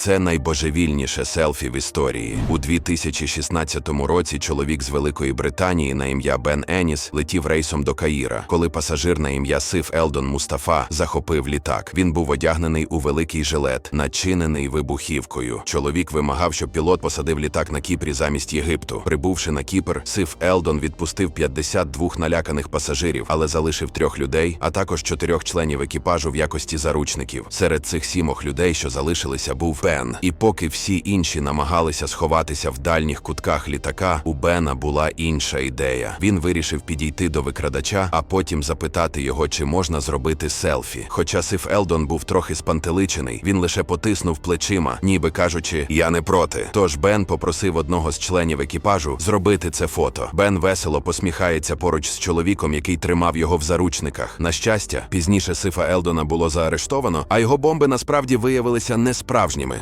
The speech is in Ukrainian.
Це найбожевільніше селфі в історії. У 2016 році чоловік з Великої Британії на ім'я Бен Еніс летів рейсом до Каїра, коли пасажир на ім'я Сиф Елдон Мустафа захопив літак. Він був одягнений у великий жилет, начинений вибухівкою. Чоловік вимагав, щоб пілот посадив літак на Кіпрі замість Єгипту. Прибувши на Кіпр, Сиф Елдон відпустив 52 наляканих пасажирів, але залишив трьох людей, а також чотирьох членів екіпажу в якості заручників. Серед цих сімох людей, що залишилися, був Бен. І поки всі інші намагалися сховатися в дальніх кутках літака, у Бена була інша ідея. Він вирішив підійти до викрадача, а потім запитати його, чи можна зробити селфі. Хоча Сиф Елдон був трохи спантеличений, він лише потиснув плечима, ніби кажучи, я не проти. Тож Бен попросив одного з членів екіпажу зробити це фото. Бен весело посміхається поруч з чоловіком, який тримав його в заручниках. На щастя, пізніше Сифа Елдона було заарештовано, а його бомби насправді виявилися несправжніми.